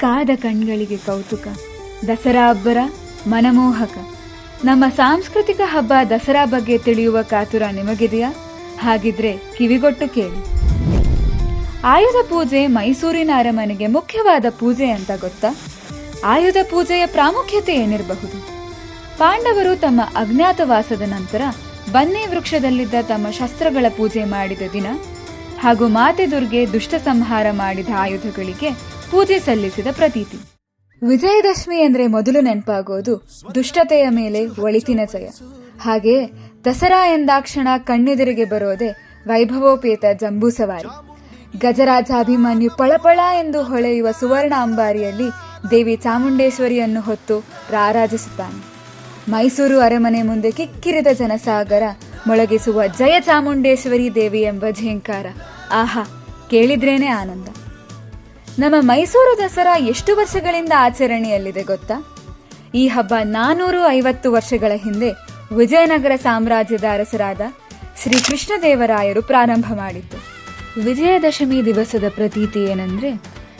ಕಾದ ಕಣ್ಗಳಿಗೆ ಕೌತುಕ, ದಸರಾ ಅಬ್ಬರ ಮನಮೋಹಕ. ನಮ್ಮ ಸಾಂಸ್ಕೃತಿಕ ಹಬ್ಬ ದಸರಾ ಬಗ್ಗೆ ತಿಳಿಯುವ ಕಾತುರ ನಿಮಗಿದೆಯಾ? ಹಾಗಿದ್ರೆ ಕಿವಿಗೊಟ್ಟು ಕೇಳಿ. ಆಯುಧ ಪೂಜೆ ಮೈಸೂರಿನ ಅರಮನೆಗೆ ಮುಖ್ಯವಾದ ಪೂಜೆ ಅಂತ ಗೊತ್ತಾ? ಆಯುಧ ಪೂಜೆಯ ಪ್ರಾಮುಖ್ಯತೆ ಏನಿರಬಹುದು? ಪಾಂಡವರು ತಮ್ಮ ಅಜ್ಞಾತವಾಸದ ನಂತರ ಬನ್ನಿ ವೃಕ್ಷದಲ್ಲಿದ್ದ ತಮ್ಮ ಶಸ್ತ್ರಗಳ ಪೂಜೆ ಮಾಡಿದ ದಿನ ಹಾಗೂ ಮಾತೆ ದುರ್ಗೆ ದುಷ್ಟ ಸಂಹಾರ ಮಾಡಿದ ಆಯುಧಗಳಿಗೆ ಪೂಜೆ ಸಲ್ಲಿಸಿದ ಪ್ರತೀತಿ. ವಿಜಯದಶಮಿ ಅಂದ್ರೆ ಮೊದಲು ನೆನಪಾಗೋದು ದುಷ್ಟತೆಯ ಮೇಲೆ ಒಳಿತಿನ ಜಯ. ಹಾಗೆ ದಸರಾ ಎಂದಾಕ್ಷಣ ಕಣ್ಣೆದುರಿಗೆ ಬರೋದೆ ವೈಭವೋಪೇತ ಜಂಬೂ ಸವಾರಿ. ಗಜರಾಜಾಭಿಮಾನ್ಯು ಪಳಪಳ ಎಂದು ಹೊಳೆಯುವ ಸುವರ್ಣ ಅಂಬಾರಿಯಲ್ಲಿ ದೇವಿ ಚಾಮುಂಡೇಶ್ವರಿಯನ್ನು ಹೊತ್ತು ರಾರಾಜಿಸುತ್ತಾನೆ. ಮೈಸೂರು ಅರಮನೆ ಮುಂದೆ ಕಿಕ್ಕಿರಿದ ಜನಸಾಗರ ಮೊಳಗಿಸುವ ಜಯ ಚಾಮುಂಡೇಶ್ವರಿ ದೇವಿ ಎಂಬ ಝೇಂಕಾರ. ಆಹಾ, ಕೇಳಿದ್ರೇನೆ ಆನಂದ. ನಮ್ಮ ಮೈಸೂರು ದಸರಾ ಎಷ್ಟು ವರ್ಷಗಳಿಂದ ಆಚರಣೆಯಲ್ಲಿದೆ ಗೊತ್ತಾ? ಈ ಹಬ್ಬ ನಾನೂರು ಐವತ್ತು ವರ್ಷಗಳ ಹಿಂದೆ ವಿಜಯನಗರ ಸಾಮ್ರಾಜ್ಯದ ಅರಸರಾದ ಶ್ರೀ ಕೃಷ್ಣದೇವರಾಯರು ಪ್ರಾರಂಭ ಮಾಡಿದ್ದು. ವಿಜಯದಶಮಿ ದಿವಸದ ಪ್ರತೀತಿ ಏನಂದ್ರೆ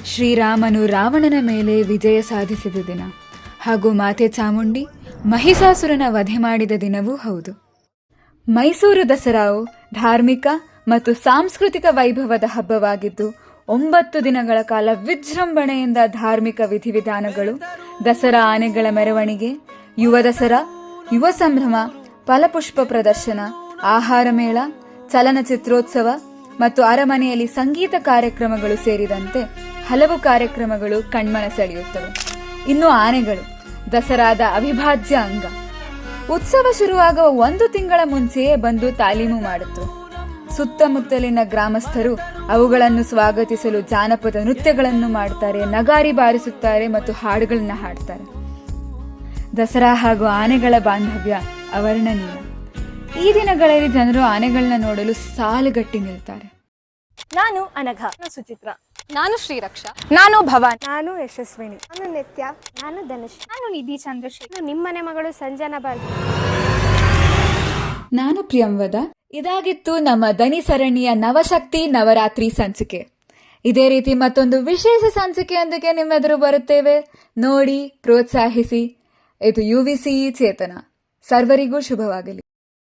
ಶ್ರೀರಾಮನು ರಾವಣನ ಮೇಲೆ ವಿಜಯ ಸಾಧಿಸಿದ ದಿನ ಹಾಗೂ ಮಾತೆ ಚಾಮುಂಡಿ ಮಹಿಷಾಸುರನ ವಧೆ ಮಾಡಿದ ದಿನವೂ ಹೌದು. ಮೈಸೂರು ದಸರಾವು ಧಾರ್ಮಿಕ ಮತ್ತು ಸಾಂಸ್ಕೃತಿಕ ವೈಭವದ ಹಬ್ಬವಾಗಿದ್ದು ಒಂಬತ್ತು ದಿನಗಳ ಕಾಲ ವಿಜೃಂಭಣೆಯಿಂದ ಧಾರ್ಮಿಕ ವಿಧಿವಿಧಾನಗಳು, ದಸರಾ ಆನೆಗಳ ಮೆರವಣಿಗೆ, ಯುವ ದಸರಾ, ಯುವ ಸಂಭ್ರಮ, ಫಲಪುಷ್ಪ ಪ್ರದರ್ಶನ, ಆಹಾರ ಮೇಳ, ಚಲನಚಿತ್ರೋತ್ಸವ ಮತ್ತು ಅರಮನೆಯಲ್ಲಿ ಸಂಗೀತ ಕಾರ್ಯಕ್ರಮಗಳು ಸೇರಿದಂತೆ ಹಲವು ಕಾರ್ಯಕ್ರಮಗಳು ಕಣ್ಮನ ಸೆಳೆಯುತ್ತವೆ. ಇನ್ನು ಆನೆಗಳು, ದಸರಾದ ಅವಿಭಾಜ್ಯ ಅಂಗ. ಉತ್ಸವ ಶುರುವಾಗುವ ಒಂದು ತಿಂಗಳ ಮುಂಚೆಯೇ ಬಂದು ತಾಲೀಮು ಮಾಡುತ್ತವೆ. ಸುತ್ತಮುತ್ತಲಿನ ಗ್ರಾಮಸ್ಥರು ಅವುಗಳನ್ನು ಸ್ವಾಗತಿಸಲು ಜಾನಪದ ನೃತ್ಯಗಳನ್ನು ಮಾಡ್ತಾರೆ ನಗಾರಿ ಬಾರಿಸುತ್ತಾರೆ ಮತ್ತು ಹಾಡುಗಳನ್ನ ಹಾಡ್ತಾರೆ. ದಸರಾ ಹಾಗೂ ಆನೆಗಳ ಬಾಂಧವ್ಯ ಅವರ್ಣನೀಯ ಈ ದಿನಗಳಲ್ಲಿ ಜನರು ಆನೆಗಳನ್ನ ನೋಡಲು ಸಾಲುಗಟ್ಟಿ ನಿಲ್ತಾರೆ. ನಾನು ಅನಘ. ನಾನು ಸುಚಿತ್ರ. ನಾನು ಶ್ರೀರಕ್ಷ. ನಾನು ಭವಾನ್. ನಾನು ಯಶಸ್ವಿನಿ. ನಾನು ನಿತ್ಯ. ನಾನು ಧನುಷ್. ನಾನು ನಿಧಿ ಚಂದ್ರಶೇಖರ್. ನಿಮ್ಮನೆ ಮಗಳು ಸಂಜನಾ ಬಾಲ್ ನಾನು ಪ್ರಿಯಂವದ ಇದಾಗಿತ್ತು ನಮ್ಮ ದನಿ ಸರಣಿಯ ನವಶಕ್ತಿ ನವರಾತ್ರಿ ಸಂಚಿಕೆ. ಇದೇ ರೀತಿ ಮತ್ತೊಂದು ವಿಶೇಷ ಸಂಚಿಕೆಯೊಂದಿಗೆ ನಿಮ್ಮೆದುರು ಬರುತ್ತೇವೆ. ನೋಡಿ, ಪ್ರೋತ್ಸಾಹಿಸಿ. ಇದು ಯು ವಿ ಸಿ ಚೇತನ. ಸರ್ವರಿಗೂ ಶುಭವಾಗಲಿ.